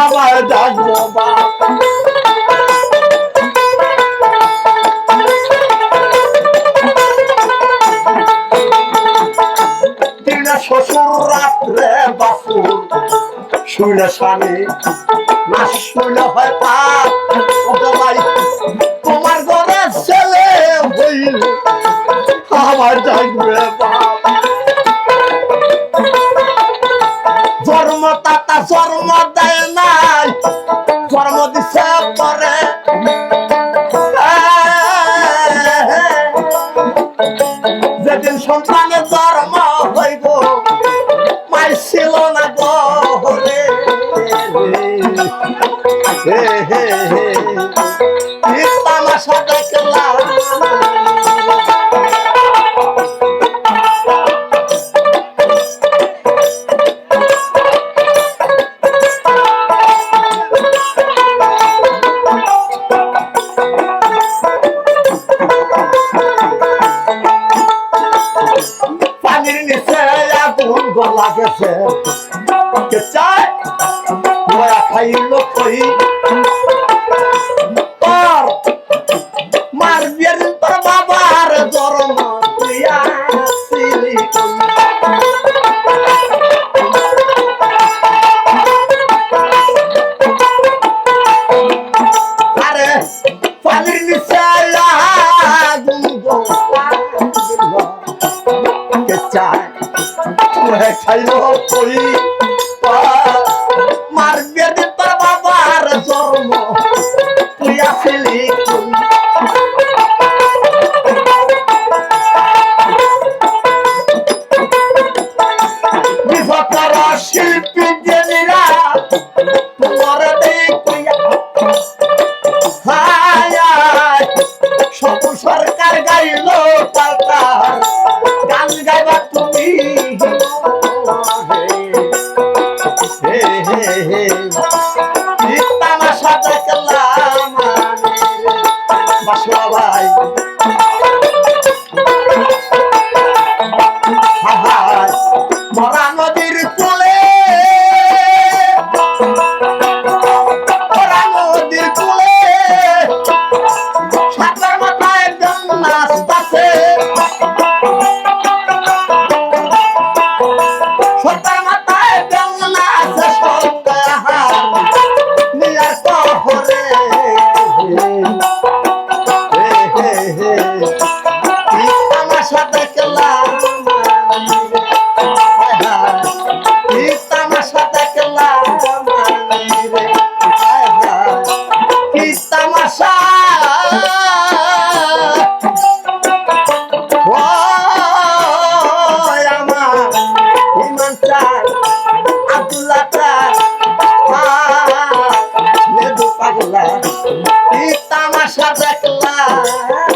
আমার ডাকবো শ্বশুর, রাত্রে শুইলে স্বামী, না শুইলে হয় পাপ তোমার ঘরে ছেলে হইলে। আমার ডাকবে বাপ জন্ম দেয় নাই চর্ম দিছে পরে। যেদিন সন্তানের জন্ম হইব মাই ছিল না গহরে পানির নিচে আগুন গলা গেছে চায় খাইল কই? তোরে খাইল কই মারবে যে তোর বাবার জন্ম। তুই আসিলি হে হে হে কি তামাশা ভাই মরা নদীর সাদা কেলা Kita masa deklar